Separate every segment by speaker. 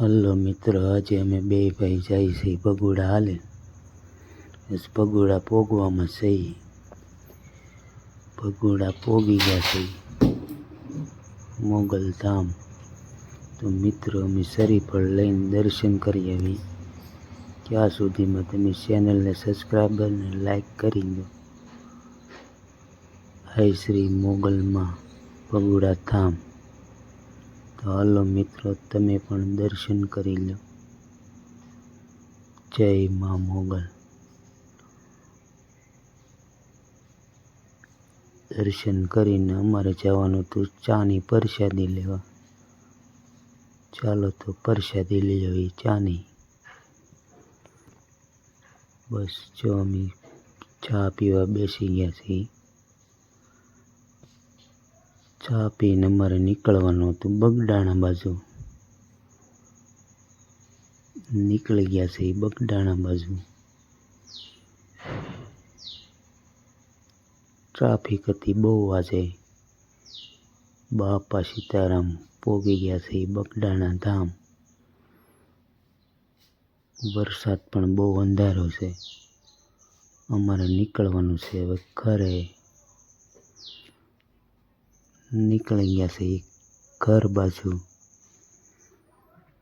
Speaker 1: Hello મિત્રો, આજે અમે બે ભાઈ જાય છે પગોડા હાલે. ભગોડા પોગવામાં છે. પગોડા પોગી ગયા છે. મોગલ ધામ. તો મિત્રો, અમે શરીફળ લઈને દર્શન કરી આવી. ત્યાં સુધીમાં તમે ચેનલને સબસ્ક્રાઈબ અને લાઈક કરી દો. હય શ્રી મોગલમાં પગોડા ધામ. તો હાલો મિત્રો, તમે પણ દર્શન કરી લો. જય મા મોગલ. દર્શન કરીને અમારે જવાનું હતું ચાની પરસાદી લેવા. ચાલો તો પરસાદી લઈ આવી ચાની. બસ જો અમે ચા પીવા બેસી ગયા છીએ. ચા પીને અમારે નીકળવાનું હતું બગડાણા બાજુ. નીકળી ગયા છે એ બગડાણા બાજુ. ટ્રાફિક હતી બહુ આજે બાપા સીતારામ પોગી ગયા છે બગડાણા ધામ. વરસાદ પણ બહુ અંધારો છે. અમારે નીકળવાનું છે હવે ઘરે. નીકળી ગયા છે ઘર બાજુ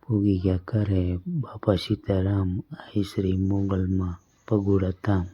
Speaker 1: પૂગી ગયા. ઘરે બાપા સીતારામ, આઈ શ્રી મોગલમાં પગુડા ધામ